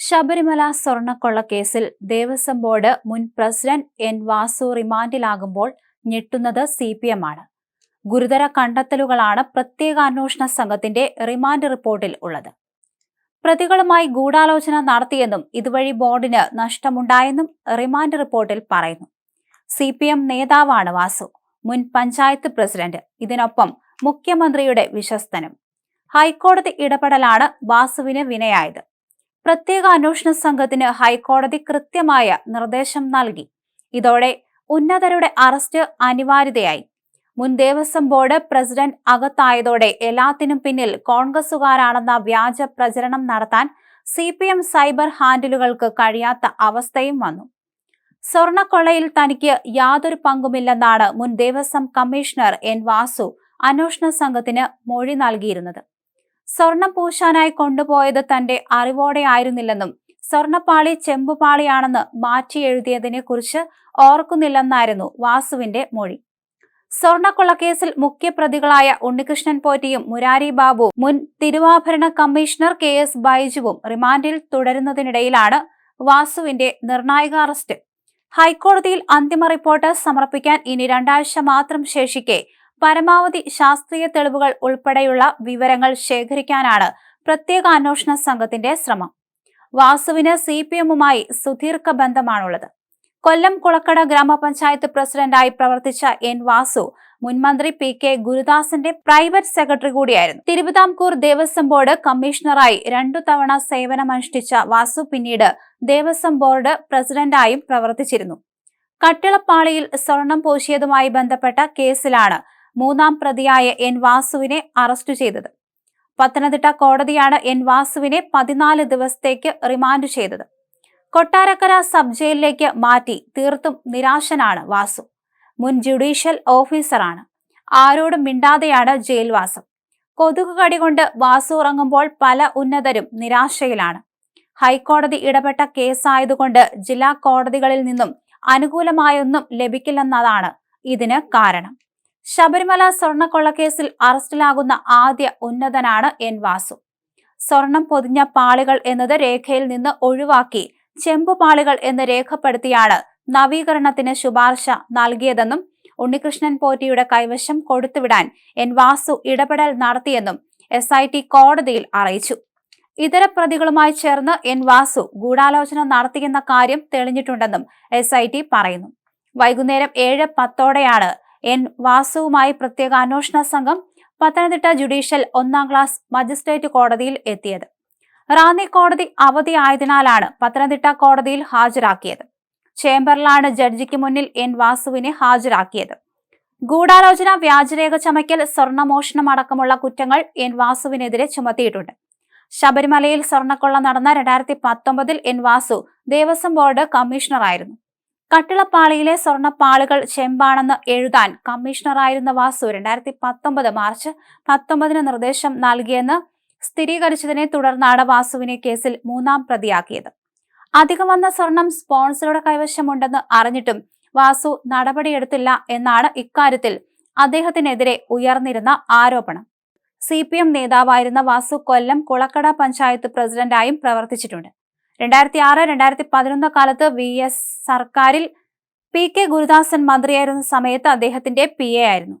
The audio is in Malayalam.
ശബരിമല സ്വർണക്കൊള്ള കേസിൽ ദേവസ്വം ബോർഡ് മുൻ പ്രസിഡന്റ് എൻ വാസു റിമാൻഡിലാകുമ്പോൾ ഞെട്ടുന്നത് സി പി എം ആണ് ഗുരുതര കണ്ടെത്തലുകളാണ് പ്രത്യേക അന്വേഷണ സംഘത്തിന്റെ റിമാൻഡ് റിപ്പോർട്ടിൽ ഉള്ളത്. പ്രതികളുമായി ഗൂഢാലോചന നടത്തിയെന്നും ഇതുവഴി ബോർഡിന് നഷ്ടമുണ്ടായെന്നും റിമാൻഡ് റിപ്പോർട്ടിൽ പറയുന്നു. സി പി എം നേതാവാണ് വാസു മുൻ പഞ്ചായത്ത് പ്രസിഡന്റ് ഇതിനൊപ്പം മുഖ്യമന്ത്രിയുടെ വിശ്വസ്തനും. ഹൈക്കോടതി ഇടപെടലാണ് വാസുവിന് വിനയായത്. പ്രത്യേക അന്വേഷണ സംഘത്തിന് ഹൈക്കോടതി കൃത്യമായ നിർദ്ദേശം നൽകി. ഇതോടെ ഉന്നതരുടെ അറസ്റ്റ് അനിവാര്യതയായി. മുൻ ദേവസ്വം ബോർഡ് പ്രസിഡന്റ് അകത്തായതോടെ എല്ലാത്തിനും പിന്നിൽ കോൺഗ്രസുകാരാണെന്ന വ്യാജ പ്രചരണം നടത്താൻ സി പി എം സൈബർ ഹാൻഡിലുകൾക്ക് കഴിയാത്ത അവസ്ഥയും വന്നു. സ്വർണക്കൊള്ളയിൽ തനിക്ക് യാതൊരു പങ്കുമില്ലെന്നാണ് മുൻ ദേവസ്വം കമ്മീഷണർ എൻ വാസു അന്വേഷണ സംഘത്തിന് മൊഴി നൽകിയിരുന്നത്. സ്വർണം പൂശാനായി കൊണ്ടുപോയത് തന്റെ അറിവോടെ ആയിരുന്നില്ലെന്നും സ്വർണപ്പാളി ചെമ്പുപാളിയാണെന്ന് മാറ്റി എഴുതിയതിനെ കുറിച്ച് ഓർക്കുന്നില്ലെന്നായിരുന്നു വാസുവിന്റെ മൊഴി. സ്വർണക്കൊള്ളക്കേസിൽ മുഖ്യപ്രതികളായ ഉണ്ണികൃഷ്ണൻ പോറ്റിയും മുരാരി ബാബു മുൻ തിരുവാഭരണ കമ്മീഷണർ കെ എസ് ബൈജുവും റിമാൻഡിൽ തുടരുന്നതിനിടയിലാണ് വാസുവിന്റെ നിർണായക അറസ്റ്റ്. ഹൈക്കോടതിയിൽ അന്തിമ റിപ്പോർട്ട് സമർപ്പിക്കാൻ ഇനി രണ്ടാഴ്ച മാത്രം ശേഷിക്കെ പരമാവധി ശാസ്ത്രീയ തെളിവുകൾ ഉൾപ്പെടെയുള്ള വിവരങ്ങൾ ശേഖരിക്കാനാണ് പ്രത്യേക അന്വേഷണ സംഘത്തിന്റെ ശ്രമം. വാസുവിന് സി പി എമ്മുമായി സുദീർഘ ബന്ധമാണുള്ളത്. കൊല്ലം കുളക്കട ഗ്രാമപഞ്ചായത്ത് പ്രസിഡന്റായി പ്രവർത്തിച്ച എൻ വാസു മുൻമന്ത്രി പി കെ ഗുരുദാസന്റെ പ്രൈവറ്റ് സെക്രട്ടറി കൂടിയായിരുന്നു. തിരുവിതാംകൂർ ദേവസ്വം ബോർഡ് കമ്മീഷണറായി രണ്ടു തവണ സേവനമനുഷ്ഠിച്ച വാസു പിന്നീട് ദേവസ്വം ബോർഡ് പ്രസിഡന്റായും പ്രവർത്തിച്ചിരുന്നു. കട്ടിളപ്പാളിയിൽ സ്വർണം പൂശിയതുമായി ബന്ധപ്പെട്ട കേസിലാണ് മൂന്നാം പ്രതിയായ എൻ വാസുവിനെ അറസ്റ്റ് ചെയ്തത്. പത്തനംതിട്ട കോടതിയാണ് എൻ വാസുവിനെ പതിനാല് ദിവസത്തേക്ക് റിമാൻഡ് ചെയ്തത്. കൊട്ടാരക്കര സബ് ജയിലിലേക്ക് മാറ്റി തീർത്തും നിരാശനാണ് വാസു. മുൻ ജുഡീഷ്യൽ ഓഫീസറാണ്. ആരോടും മിണ്ടാതെയാണ് ജയിൽവാസം. കൊതുക് കടി കൊണ്ട് വാസു ഉറങ്ങുമ്പോൾ പല ഉന്നതരും നിരാശയിലാണ്. ഹൈക്കോടതി ഇടപെട്ട കേസായതുകൊണ്ട് ജില്ലാ കോടതികളിൽ നിന്നും അനുകൂലമായൊന്നും ലഭിക്കില്ലെന്നതാണ് ഇതിന് കാരണം. ശബരിമല സ്വർണക്കൊള്ളക്കേസിൽ അറസ്റ്റിലാകുന്ന ആദ്യ ഉന്നതനാണ് എൻ വാസു. സ്വർണം പൊതിഞ്ഞ പാളികൾ എന്നത് രേഖയിൽ നിന്ന് ഒഴിവാക്കി ചെമ്പു പാളികൾ എന്ന് രേഖപ്പെടുത്തിയാണ് നവീകരണത്തിന് ശുപാർശ നൽകിയതെന്നും ഉണ്ണികൃഷ്ണൻ പോറ്റിയുടെ കൈവശം കൊടുത്തുവിടാൻ എൻ വാസു ഇടപെടൽ നടത്തിയെന്നും എസ് ഐ ടി കോടതിയിൽ അറിയിച്ചു. ഇതര പ്രതികളുമായി ചേർന്ന് എൻ വാസു ഗൂഢാലോചന നടത്തിയെന്ന കാര്യം തെളിഞ്ഞിട്ടുണ്ടെന്നും എസ് പറയുന്നു. വൈകുന്നേരം ഏഴ് പത്തോടെയാണ് എൻ വാസുവുമായി പ്രത്യേക അന്വേഷണ സംഘം പത്തനംതിട്ട ജുഡീഷ്യൽ ഒന്നാം ക്ലാസ് മജിസ്ട്രേറ്റ് കോടതിയിൽ എത്തിയത്. റാന്നി കോടതി അവധിയായതിനാലാണ് പത്തനംതിട്ട കോടതിയിൽ ഹാജരാക്കിയത്. ചേംബറിലാണ് ജഡ്ജിക്ക് മുന്നിൽ എൻ വാസുവിനെ ഹാജരാക്കിയത്. ഗൂഢാലോചന വ്യാജരേഖ ചമയ്ക്കൽ സ്വർണമോഷണം അടക്കമുള്ള കുറ്റങ്ങൾ എൻ വാസുവിനെതിരെ ചുമത്തിയിട്ടുണ്ട്. ശബരിമലയിൽ സ്വർണക്കൊള്ള നടന്ന രണ്ടായിരത്തി പത്തൊമ്പതിൽ എൻ വാസു ദേവസ്വം ബോർഡ് കമ്മീഷണറായിരുന്നു. കട്ടിളപ്പാളിയിലെ സ്വർണപ്പാളുകൾ ചെമ്പാണെന്ന് എഴുതാൻ കമ്മീഷണറായിരുന്ന വാസു രണ്ടായിരത്തി പത്തൊമ്പത് മാർച്ച് പത്തൊമ്പതിന് നിർദ്ദേശം നൽകിയെന്ന് സ്ഥിരീകരിച്ചതിനെ തുടർന്നാണ് വാസുവിനെ കേസിൽ മൂന്നാം പ്രതിയാക്കിയത്. അധികം വന്ന സ്വർണം സ്പോൺസറുടെ കൈവശമുണ്ടെന്ന് അറിഞ്ഞിട്ടും വാസു നടപടിയെടുത്തില്ല എന്നാണ് ഇക്കാര്യത്തിൽ അദ്ദേഹത്തിനെതിരെ ഉയർന്നിരുന്ന ആരോപണം. സി പി എം നേതാവായിരുന്ന വാസു കൊല്ലം കുളക്കട പഞ്ചായത്ത് പ്രസിഡന്റായും പ്രവർത്തിച്ചിട്ടുണ്ട്. രണ്ടായിരത്തി ആറ് രണ്ടായിരത്തി പതിനൊന്ന് കാലത്ത് വി എസ് സർക്കാരിൽ പി കെ ഗുരുദാസൻ മന്ത്രിയായിരുന്ന സമയത്ത് അദ്ദേഹത്തിന്റെ പി എ ആയിരുന്നു.